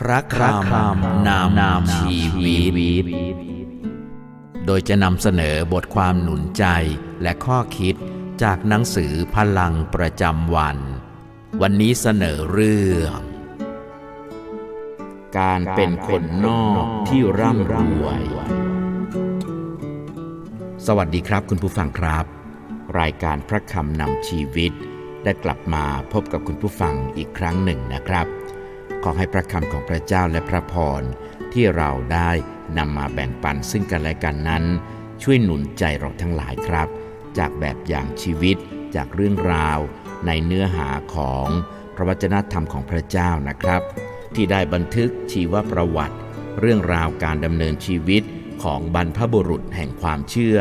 พระคำนำนำชีวิต โดยจะนำเสนอบทความหนุนใจและข้อคิดจากหนังสือพลังประจำวัน วันนี้เสนอเรื่อง การเป็นคนนอกที่ร่ำรวย สวัสดีครับคุณผู้ฟังครับ รายการพระคำนำชีวิต ได้กลับมาพบกับคุณผู้ฟังอีกครั้งหนึ่งนะครับ ขอให้พระคำของพระเจ้าและพระพรที่เราได้นำมาแบ่งปันซึ่งกันและกันนั้น ช่วยหนุนใจเราทั้งหลายครับ จากแบบอย่างชีวิตจากเรื่องราว ในเนื้อหาของพระวจนะธรรมของพระเจ้านะครับ ที่ได้บันทึกชีวประวัติ เรื่องราวการดำเนินชีวิตของบรรพบุรุษแห่งความเชื่อ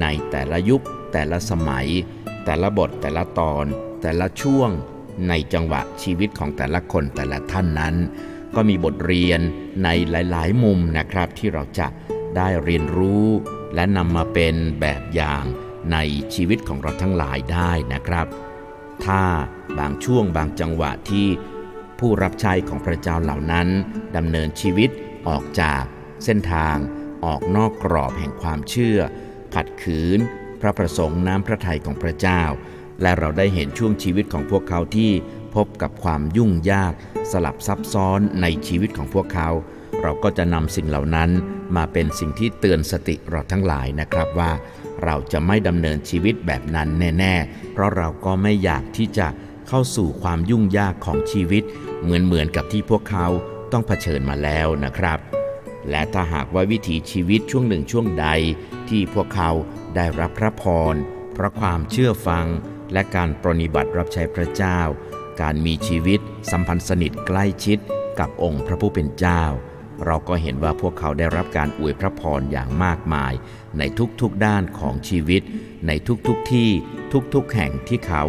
ในแต่ละยุค แต่ละสมัย แต่ละบทแต่ละตอน แต่ละช่วง ในจังหวะชีวิตของแต่ละคนแต่ละท่านนั้น ก็มีบทเรียนในหลาย ๆ มุมนะครับที่เราจะได้เรียนรู้ และนำมาเป็นแบบอย่างในชีวิตของเราทั้งหลายได้นะครับ ถ้าบางช่วงบางจังหวะที่ผู้รับใช้ของพระเจ้าเหล่านั้นดำเนินชีวิตออกจากเส้นทางออกนอกกรอบแห่งความเชื่อ ขัดขืน พระประสงค์น้ำพระทัยของพระเจ้า และเราได้เห็นช่วงชีวิตของพวกเขาที่พบกับความยุ่งยากสลับซับซ้อนในชีวิตของพวกเขา เราก็จะนำสิ่งเหล่านั้นมาเป็นสิ่งที่เตือนสติเราทั้งหลายนะครับว่า เราจะไม่ดำเนินชีวิตแบบนั้นแน่ๆ เพราะเราก็ไม่อยากที่จะเข้าสู่ความยุ่งยากของชีวิต เหมือนเหมือนกับที่พวกเขาต้องเผชิญมาแล้วนะครับ และถ้าหากว่าวิถีชีวิตช่วงหนึ่งช่วงใด ที่พวกเขาได้รับพระพรเพราะความเชื่อฟัง และการปรนิบัติรับใช้พระเจ้า การมีชีวิตสัมพันธ์สนิทใกล้ชิดกับองค์พระผู้เป็นเจ้า เราก็เห็นว่าพวกเขาได้รับการอวยพระพรอย่างมากมาย ในทุกๆด้านของชีวิต ในทุกๆที่ทุกๆแห่งที่เขา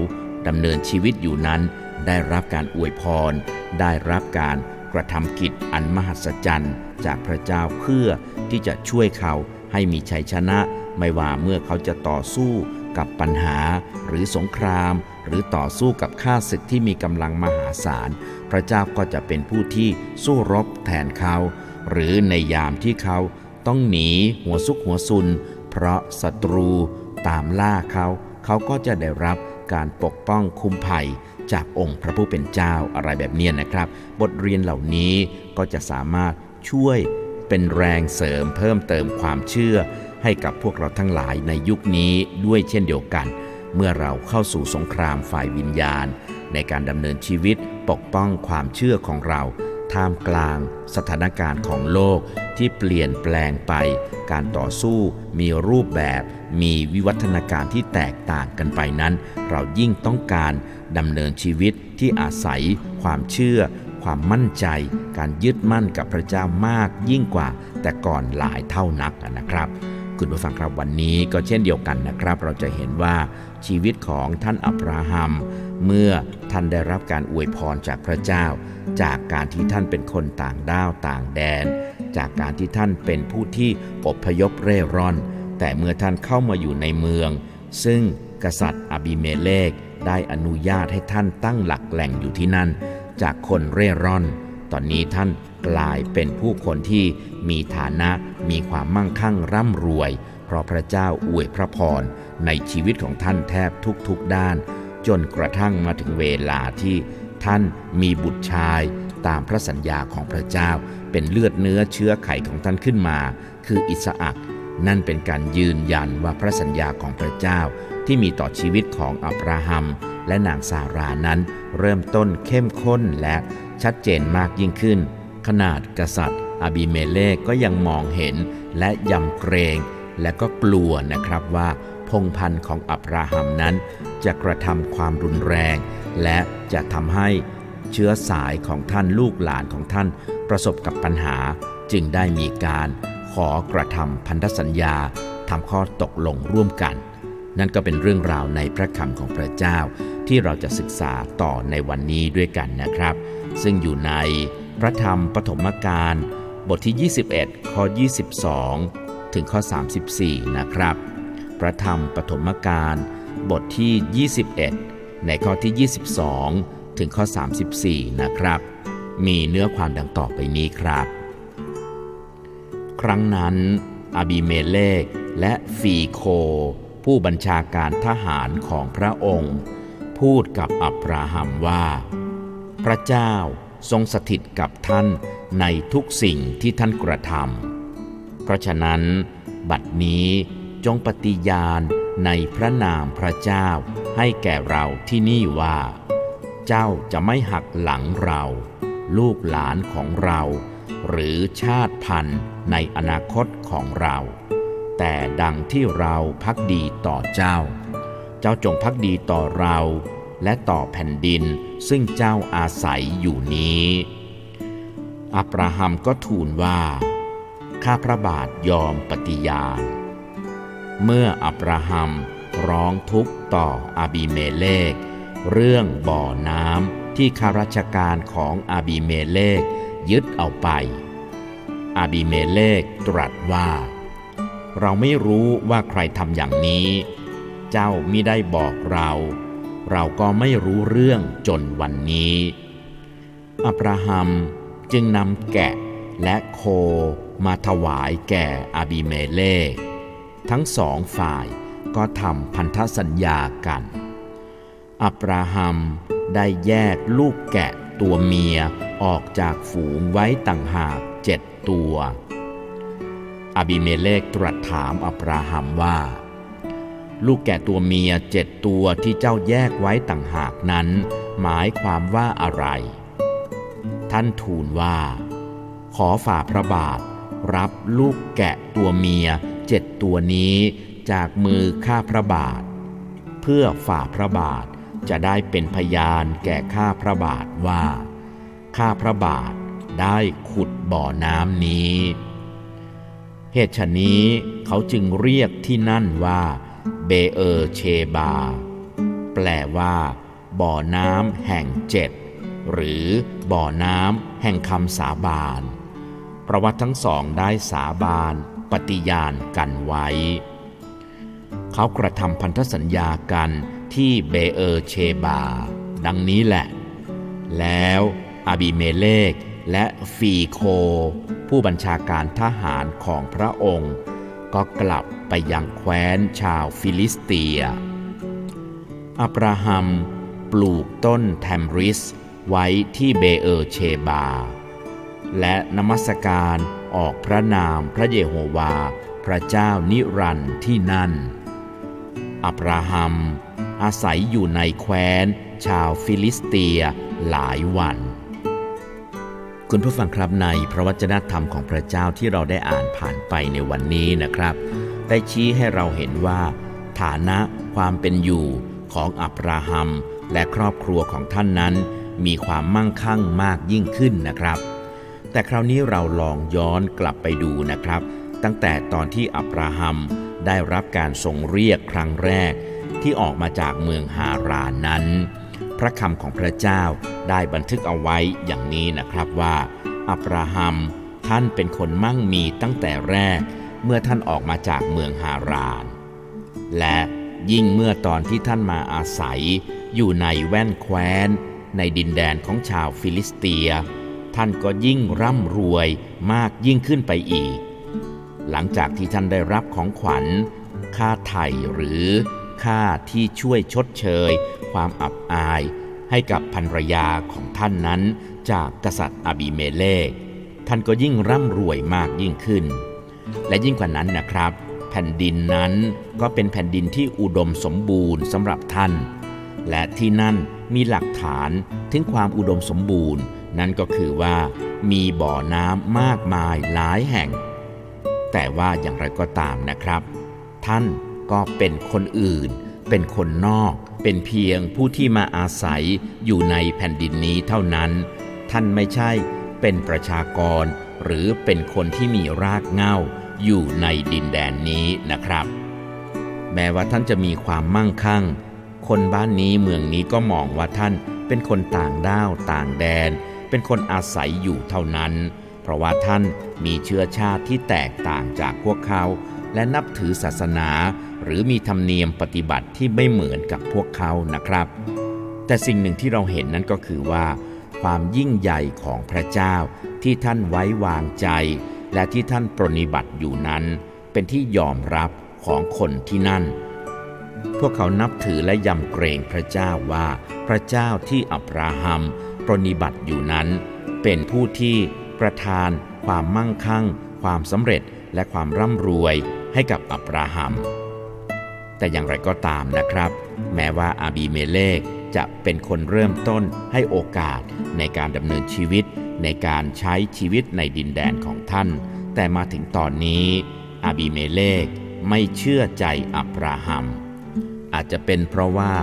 ดำเนินชีวิตอยู่นั้น ได้รับการอวยพร ได้รับการกระทำกิจอันมหัศจรรย์ จากพระเจ้าเพื่อที่จะช่วยเขาให้มีชัยชนะ ไม่ว่าเมื่อเขาจะต่อสู้ กับปัญหาหรือสงคราม หรือต่อสู้กับข้าศึกที่มีกำลังมหาศาล พระเจ้าก็จะเป็นผู้ที่สู้รบแทนเขา หรือในยามที่เขาต้องหนีหัวซุกหัวซุน เพราะศัตรูตามล่าเขา เขาก็จะได้รับการปกป้องคุ้มภัยจากองค์พระผู้เป็นเจ้าอะไรแบบนี้นะครับ บทเรียนเหล่านี้ก็จะสามารถช่วยเป็นแรงเสริมเพิ่มเติมความเชื่อ ให้กับพวกเราทั้งหลายในยุคนี้ด้วยเช่นเดียวกัน เมื่อเราเข้าสู่สงครามฝ่ายวิญญาณ ในการดำเนินชีวิตปกป้องความเชื่อของเรา ท่ามกลางสถานการณ์ของโลกที่เปลี่ยนแปลงไป การต่อสู้มีรูปแบบ มีวิวัฒนาการที่แตกต่างกันไปนั้น เรายิ่งต้องการดำเนินชีวิตที่อาศัย ความเชื่อ ความมั่นใจ การยึดมั่นกับพระเจ้ามากยิ่งกว่าแต่ก่อนหลายเท่านักนะครับ คุณผู้ฟังครับวันนี้ก็เช่นเดียวกันนะครับ เราจะเห็นว่าชีวิตของท่านอับราฮัม เมื่อท่านได้รับการอวยพรจากพระเจ้า จากการที่ท่านเป็นคนต่างด้าวต่างแดน จากการที่ท่านเป็นผู้ที่อพยพเร่ร่อน แต่เมื่อท่านเข้ามาอยู่ในเมือง ซึ่งกษัตริย์อบิเมเลกได้อนุญาตให้ท่านตั้งหลักแหล่งอยู่ที่นั่น จากคนเร่ร่อน ตอนนี้ท่านกลายเป็นผู้คนที่ มีฐานะมีความมั่งคั่งร่ำรวย เพราะพระเจ้าอวยพระพรในชีวิตของท่านแทบทุกๆด้าน จนกระทั่งมาถึงเวลาที่ท่านมีบุตรชายตามพระสัญญาของพระเจ้า เป็นเลือดเนื้อเชื้อไขของท่านขึ้นมา คืออิสอักนั่นเป็นการยืนยันว่าพระสัญญาของพระเจ้าที่มีต่อชีวิตของอับราฮัม และนางซารานั้น เริ่มต้นเข้มข้นและชัดเจนมากยิ่งขึ้น ขนาดกษัตริย์ อาบิเมเลกก็ยังมองเห็นและยำเกรง และก็กลัวนะครับว่า พงพันธ์ของอับราฮัมนั้น จะกระทำความรุนแรง และจะทำให้เชื้อสายของท่านลูกหลานของท่านประสบกับปัญหา จึงได้มีการขอกระทำพันธสัญญาทำข้อตกลงร่วมกัน นั่นก็เป็นเรื่องราวในพระคำของพระเจ้าที่เราจะศึกษาต่อในวันนี้ด้วยกันนะครับ ซึ่งอยู่ในพระธรรมปฐมกาล บทที่ 21 ข้อ 22 ถึงข้อ 34 นะครับ พระธรรมปฐมกาลบทที่ 21 ในข้อที่ 22 ถึงข้อ 34 นะครับ มีเนื้อความดังต่อไปนี้ครับ ครั้งนั้นอาบิเมเลกและฟีโค ผู้บัญชาการทหารของพระองค์ พูดกับอับราฮัมว่า พระเจ้าทรงสถิตกับท่าน ในทุกสิ่งที่ท่านกระทำ เพราะฉะนั้น บัดนี้จงปฏิญาณในพระนามพระเจ้าให้แก่เราที่นี่ว่า เจ้าจะไม่หักหลังเรา ลูกหลานของเรา หรือชาติพันธุ์ในอนาคตของเรา แต่ดังที่เราพักดีต่อเจ้า เจ้าจงพักดีต่อเรา และต่อแผ่นดินซึ่งเจ้าอาศัยอยู่นี้ อับราฮัมก็ทูลว่า ข้าพระบาทยอมปฏิญาณ เมื่ออับราฮัมร้องทุกข์ต่ออาบีเมเลก เรื่องบ่อน้ำที่ข้าราชการของอาบีเมเลกยึดเอาไป อาบีเมเลกตรัสว่า เราไม่รู้ว่าใครทำอย่างนี้ เจ้ามิได้บอกเรา เราก็ไม่รู้เรื่องจนวันนี้ อับราฮัม จึงนำแกะและโคมาถวายแก่อาบิเมเลกทั้งสองฝ่ายก็ทำพันธสัญญากัน อับราฮัมได้แยกลูกแกะตัวเมียออกจากฝูงไว้ต่างหากเจ็ดตัว อบิเมเลกตรัสถามอับราฮัมว่า ลูกแกะตัวเมียเจ็ดตัวที่เจ้าแยกไว้ต่างหากนั้น หมายความว่าอะไร ท่านทูลว่า ขอฝ่าพระบาท รับลูกแกะตัวเมียเจ็ดตัวนี้จากมือข้าพระบาท เพื่อฝ่าพระบาทจะได้เป็นพยานแก่ข้าพระบาทว่า ข้าพระบาทได้ขุดบ่อน้ำนี้ เหตุฉนี้เขาจึงเรียกที่นั่นว่า เบเออเชบา แปลว่า บ่อน้ำแห่งเจ็ด หรือบ่อน้ำแห่งคำสาบานเพราะว่าทั้งสองได้สาบานปฏิญาณกันไว้ เขากระทำพันธสัญญากันที่เบเออเชบา ดังนี้แหละ แล้วอาบิเมเลกและฟีโค ผู้บัญชาการทหารของพระองค์ ก็กลับไปยังแคว้นชาวฟิลิสเตีย อับราฮัมปลูกต้นแทมริส ไว้ที่เบเออเชบา และนมัสการออกพระนามพระเยโฮวา พระเจ้านิรันด์ที่นั่น อับราฮัม อาศัยอยู่ในแคว้น ชาวฟิลิสเตียหลายวัน คุณผู้ฟังครับในพระวจนะธรรมของพระเจ้าที่เราได้อ่านผ่านไปในวันนี้นะครับ ได้ชี้ให้เราเห็นว่า ฐานะความเป็นอยู่ของอับราฮัมและครอบครัวของท่านนั้น มีความมั่งคั่งมากยิ่งขึ้นนะครับ แต่คราวนี้เราลองย้อนกลับไปดูนะครับ ตั้งแต่ตอนที่อับราฮัมได้รับการทรงเรียกครั้งแรก ที่ออกมาจากเมืองฮารานนั้น พระคำของพระเจ้าได้บันทึกเอาไว้อย่างนี้นะครับว่าอับราฮัมท่านเป็นคนมั่งมีตั้งแต่แรก เมื่อท่านออกมาจากเมืองฮาราน และยิ่งเมื่อตอนที่ท่านมาอาศัย อยู่ในแว่นแคว้น ในดินแดนของชาวฟิลิสเตีย ท่านก็ยิ่งร่ำรวยมากยิ่งขึ้นไปอีก หลังจากที่ท่านได้รับของขวัญ ค่าไถ่หรือค่าที่ช่วยชดเชย ความอับอาย ให้กับภรรยาของท่านนั้น จากกษัตริย์อบิเมเลกท่านก็ยิ่งร่ำรวยมากยิ่งขึ้น และยิ่งกว่านั้นนะครับ แผ่นดินนั้นก็เป็นแผ่นดินที่อุดมสมบูรณ์สำหรับท่าน และที่นั่น มีหลักฐานถึงความอุดมสมบูรณ์ นั่นก็คือว่ามีบ่อน้ำมากมายหลายแห่ง แต่ว่าอย่างไรก็ตามนะครับ ท่านก็เป็นคนอื่น เป็นคนนอก เป็นเพียงผู้ที่มาอาศัยอยู่ในแผ่นดินนี้เท่านั้น ท่านไม่ใช่เป็นประชากร หรือเป็นคนที่มีรากเหง้าอยู่ในดินแดนนี้นะครับ แม้ว่าท่านจะมีความมั่งคั่ง คนบ้านนี้เมืองนี้ก็มองว่าท่านเป็นคนต่างด้าวต่างแดน เป็นคนอาศัยอยู่เท่านั้น เพราะว่าท่านมีเชื้อชาติที่แตกต่างจากพวกเขา และนับถือศาสนา หรือมีธรรมเนียมปฏิบัติที่ไม่เหมือนกับพวกเขานะครับ แต่สิ่งหนึ่งที่เราเห็นนั้นก็คือว่า ความยิ่งใหญ่ของพระเจ้าที่ท่านไว้วางใจ และที่ท่านปรนนิบัติอยู่นั้น เป็นที่ยอมรับของคนที่นั่น พวกเขานับถือและยำเกรงพระเจ้าว่า พระเจ้าที่อับราฮัมปรนนิบัติอยู่นั้น เป็นผู้ที่ประทาน ความมั่งคั่ง ความสำเร็จและความร่ำรวยให้กับอับราฮัม แต่อย่างไรก็ตามนะครับ แม้ว่าอาบีเมเลกจะเป็นคนเริ่มต้นให้โอกาสในการดำเนินชีวิต ในการใช้ชีวิตในดินแดนของท่าน แต่มาถึงตอนนี้อาบีเมเลกไม่เชื่อใจอับราฮัม อาจจะเป็นเพราะว่า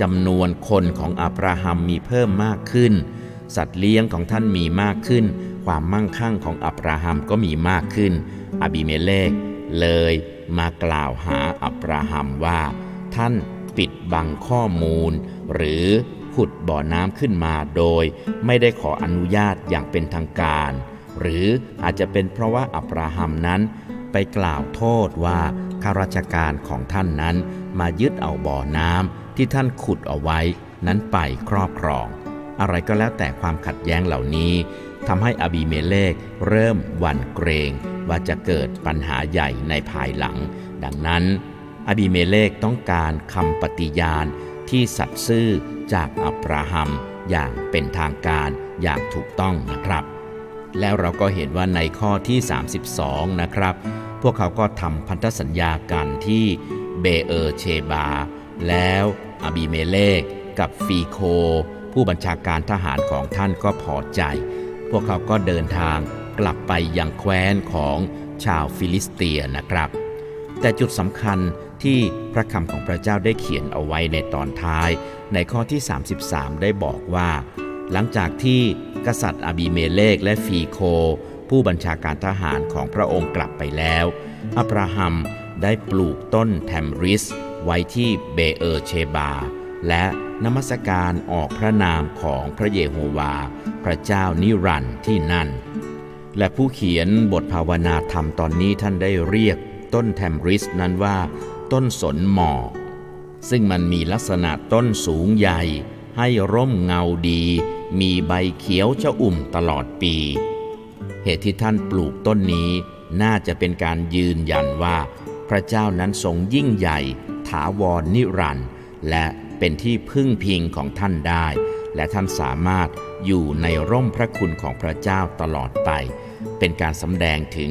จำนวนคนของอับราฮัมมีเพิ่มมากขึ้น สัตว์เลี้ยงของท่านมีมากขึ้น ความมั่งคั่งของอับราฮัมก็มีมากขึ้นอบิเมเลกเลยมากล่าวหาอับราฮัมว่า ท่านปิดบังข้อมูล หรือขุดบ่อน้ำขึ้นมาโดย ไม่ได้ขออนุญาตอย่างเป็นทางการ หรืออาจจะเป็นเพราะว่าอับราฮัมนั้น ไปกล่าวโทษว่าข้าราชการของท่านนั้น มายึดเอาบ่อน้ำที่ท่านขุดเอาไว้ นั้นไปครอบครอง อะไรก็แล้วแต่ความขัดแย้งเหล่านี้ทำให้อบีเมเลกเริ่มหวั่นเกรง ว่าจะเกิดปัญหาใหญ่ในภายหลัง ดังนั้น อบีเมเลกต้องการคำปฏิญาณที่สัตย์ซื่อจากอับราฮัมอย่างเป็นทางการอย่างถูกต้องนะครับ แล้วเราก็เห็นว่าในข้อที่ 32 นะครับ พวกเขาก็ทำพันธสัญญากันที่เบเออเชบา แล้วอบีเมเลกกับฟีโค ผู้บัญชาการทหารของท่านก็พอใจ พวกเขาก็เดินทางกลับไปยังแคว้นของชาวฟิลิสเตียนะครับ แต่จุดสำคัญที่พระคำของพระเจ้าได้เขียนเอาไว้ในตอนท้าย ในข้อที่ 33 ได้บอกว่า หลังจากที่กษัตริย์อาบีเมเลกและฟีโค ผู้บัญชาการทหารของพระองค์กลับไปแล้ว อับราฮัมได้ปลูกต้นแทมริส ไว้ที่เบเออเชบา และนมัสการออกพระนามของพระเยโฮวา พระเจ้านิรันดร์ที่นั่น และผู้เขียนบทภาวนาธรรมตอนนี้ท่านได้เรียกต้นแทมริสนั้นว่า ต้นสนหมอกซึ่งมันมีลักษณะต้นสูงใหญ่ ให้ร่มเงาดี มีใบเขียวชอุ่มตลอดปี เหตุที่ท่านปลูกต้นนี้ น่าจะเป็นการยืนยันว่า พระเจ้านั้นทรงยิ่งใหญ่ ถาวรนิรันดร์และเป็นที่พึ่งพิงของท่านได้ และท่านสามารถอยู่ในร่มพระคุณของพระเจ้าตลอดไป เป็นการสำแดงถึง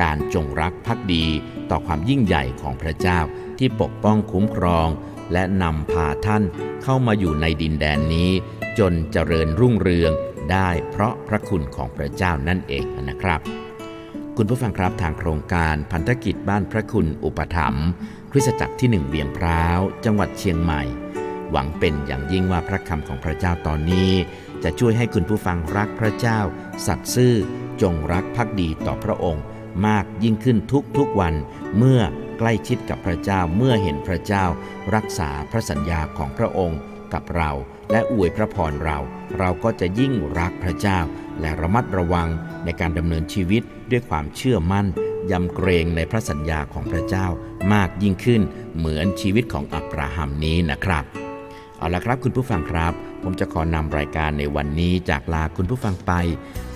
การจงรักภักดีต่อความยิ่งใหญ่ของพระเจ้าที่ปกป้องคุ้มครอง และนำพาท่านเข้ามาอยู่ในดินแดนนี้ จนเจริญรุ่งเรือง ได้เพราะพระคุณของพระเจ้านั่นเองนะครับ คุณผู้ฟังครับทางโครงการพันธกิจบ้านพระคุณอุปถัมภ์คริสตจักรที่หนึ่งเวียงพร้าว จังหวัดเชียงใหม่ หวังเป็นอย่างยิ่งว่าพระคำของพระเจ้าตอนนี้ จะช่วยให้คุณผู้ฟังรักพระเจ้า สัตย์ซื่อ จงรักภักดีต่อพระองค์ มากยิ่งขึ้นทุกๆวันเมื่อใกล้ชิดกับพระเจ้าเมื่อเห็นพระเจ้า รักษาพระสัญญาของพระองค์ กับเรา และอวยพระพรเรา เราก็จะยิ่งรักพระเจ้า และระมัดระวังในการดำเนินชีวิตด้วยความเชื่อมั่นยำเกรงในพระสัญญาของพระเจ้ามากยิ่งขึ้น เหมือนชีวิตของอับราฮัมนี้นะครับเอาละครับคุณผู้ฟังครับ ผมจะขอนำรายการในวันนี้จากลาคุณผู้ฟังไป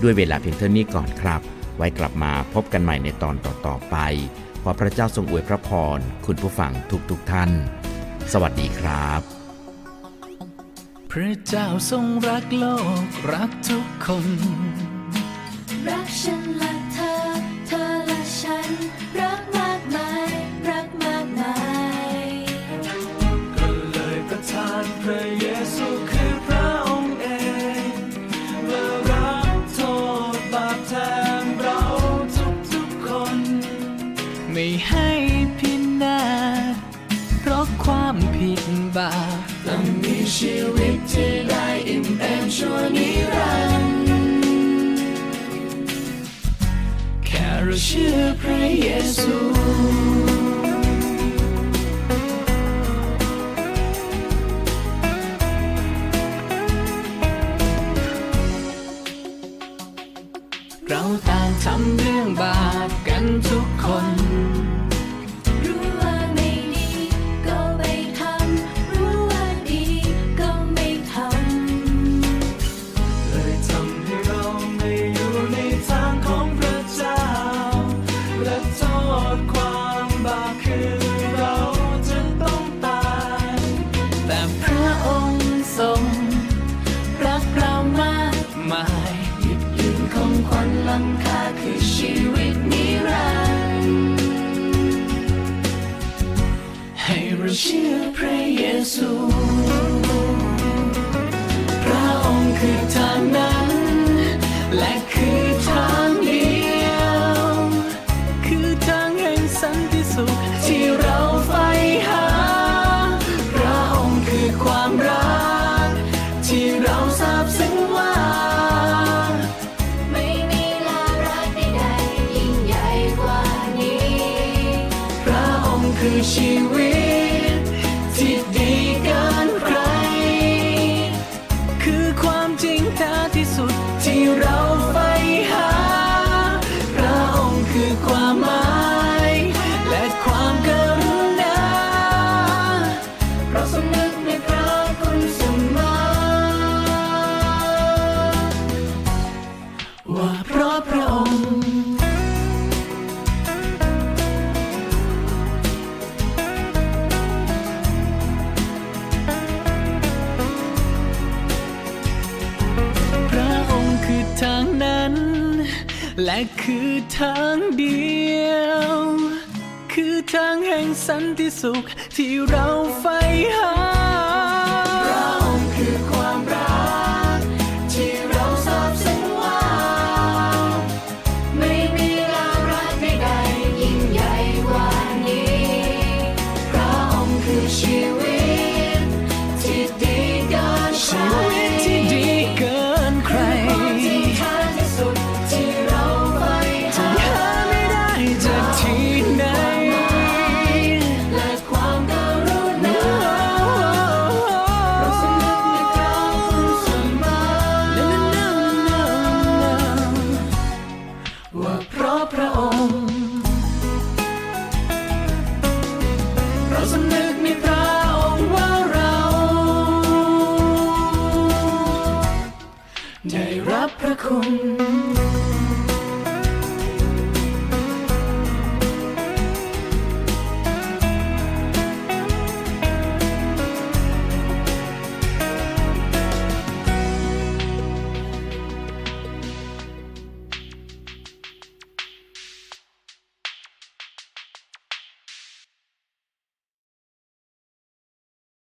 ด้วยเวลาเพียงเท่านี้ก่อนครับ ไว้กลับมาพบกันใหม่ในตอนต่อๆไปขอพระเจ้าทรงอวยพระพรคุณผู้ฟังทุกๆทท่าน สวัสดีครับ พระเจ้าทรงรักโลกรักทุกคน รักฉันและ Shall we take thy in Emshon Iran? Carol, shall pray, Jesus. คือทางเดียว คือทางแห่งสันติสุขที่เราใฝ่หา ราสำนึกในพระองค์ว่าเรา ได้รับพระคุณ